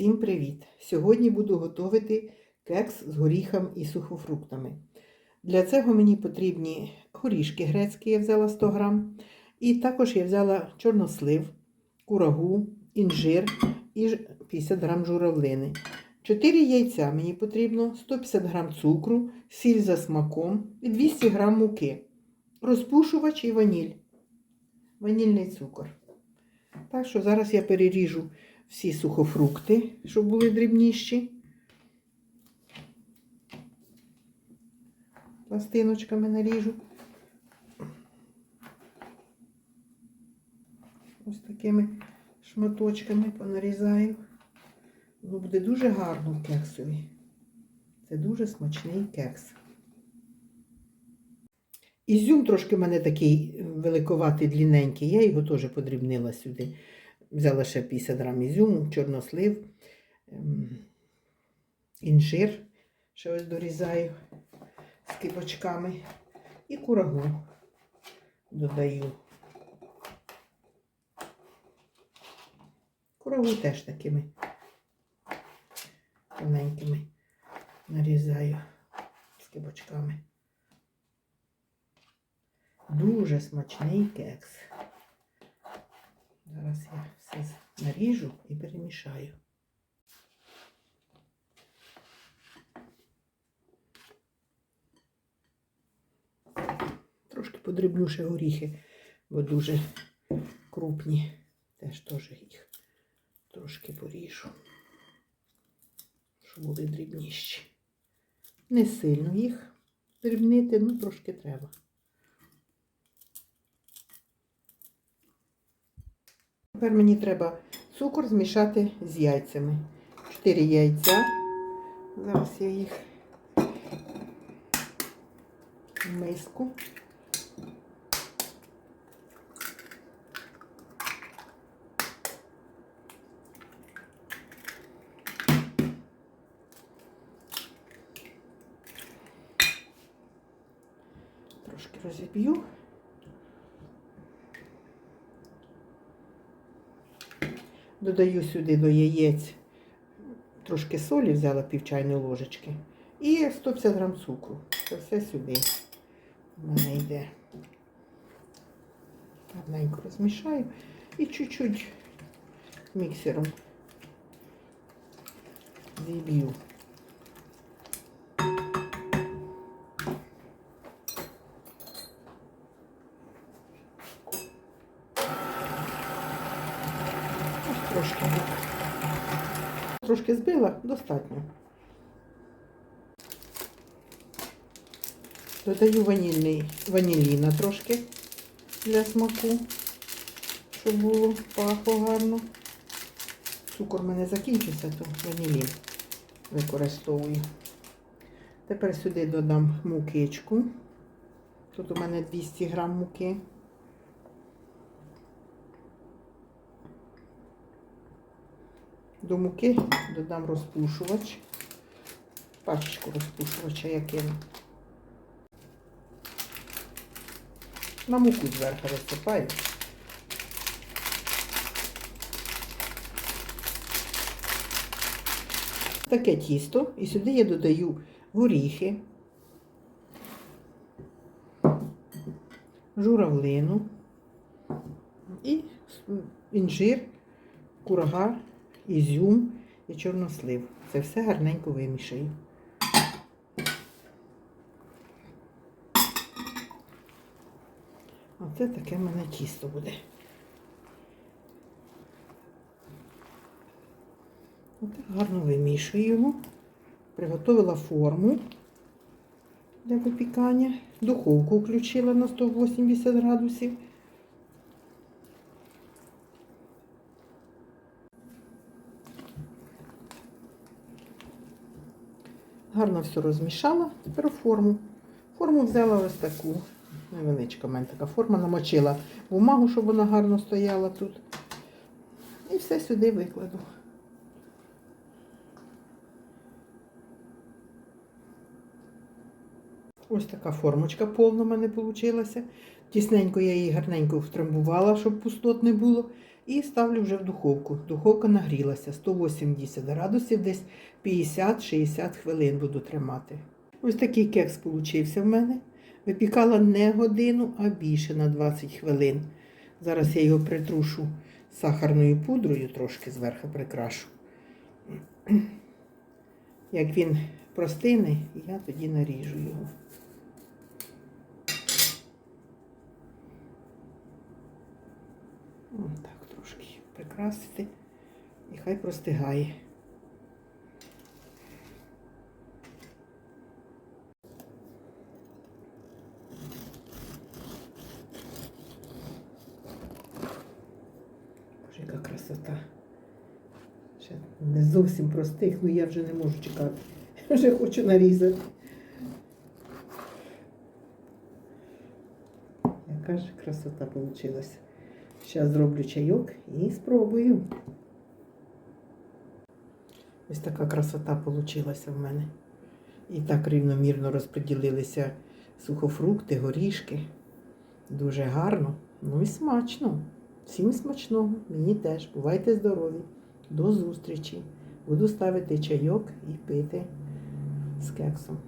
Всім привіт! Сьогодні буду готувати кекс з горіхом і сухофруктами. Для цього мені потрібні горішки грецькі, я взяла 100 грам. І також я взяла чорнослив, курагу, інжир і 50 грам журавлини. 4 яйця мені потрібно, 150 грам цукру, сіль за смаком і 200 грам муки, розпушувач і ваніль. Ванільний цукор. Так що зараз я переріжу всі сухофрукти, щоб були дрібніші. Пластиночками наріжу. Ось такими шматочками понарізаю. Ну, буде дуже гарно в кексові. Це дуже смачний кекс. Ізюм трошки в мене такий великоватий, длінненький. Я його теж подрібнила сюди. Взяла ще 50 грам ізюму, чорнослив, ем, інжир, ще ось дорізаю з кипочками. І курагу додаю. Курагу теж такими тоненькими нарізаю з кибочками. Дуже смачний кекс. Зараз я все наріжу і перемішаю. Трошки подрібню ще горіхи, бо дуже крупні. Теж теж їх трошки поріжу, щоб були дрібніші. Не сильно їх дрібнити, ну трошки треба. Тепер мені треба цукор змішати з яйцями. Чотири яйця. Зараз я їх в миску. Трошки розіб'ю. Додаю сюди до яєць трошки солі, взяла пів чайної ложечки. І 150 грам цукру. Це все сюди в мене йде. Гарненько розмішаю і чуть-чуть міксером зіб'ю. Ось Трошки. Трошки збила, достатньо. Додаю ванільний, ваніліна трошки для смаку, щоб було пахло гарно. Цукор в мене закінчиться, то ванілін використовую. Тепер сюди додам мукичку. Тут у мене 200 грам муки. До муки додам розпушувач. Пачечку розпушувача я кину. На муку зверху розсипаю. Таке тісто. І сюди я додаю горіхи, журавлину і інжир, курага, ізюм і чорнослив. Це все гарненько вимішаю. Оце таке в мене тісто буде. Отак гарно вимішую його. Приготувала форму для випікання. Духовку включила на 180 градусів. Гарно все розмішала. Тепер форму. Форму взяла ось таку. Невеличка в мене така форма, намочила бумагу, щоб вона гарно стояла тут. І все сюди викладу. Ось така формочка повна в мене вийшла. Тісненько я її гарненько втрамбувала, щоб пустот не було. І ставлю вже в духовку. Духовка нагрілася 180 градусів, десь 50-60 хвилин буду тримати. Ось такий кекс получився в мене. Випікала не годину, а більше на 20 хвилин. Зараз я його притрушу сахарною пудрою, трошки зверху прикрашу. Як він простине, я тоді наріжу його. Ось так трошки прикрасити і хай простигає. Боже, яка красота. Ще не зовсім простих, але я вже не можу чекати. Вже хочу нарізати. Яка ж красота вийшла. Зараз зроблю чайок і спробую. Ось така красота вийшла в мене. І так рівномірно розподілилися сухофрукти, горішки. Дуже гарно, ну і смачно. Всім смачного, мені теж. Бувайте здорові. До зустрічі. Буду ставити чайок і пити з кексом.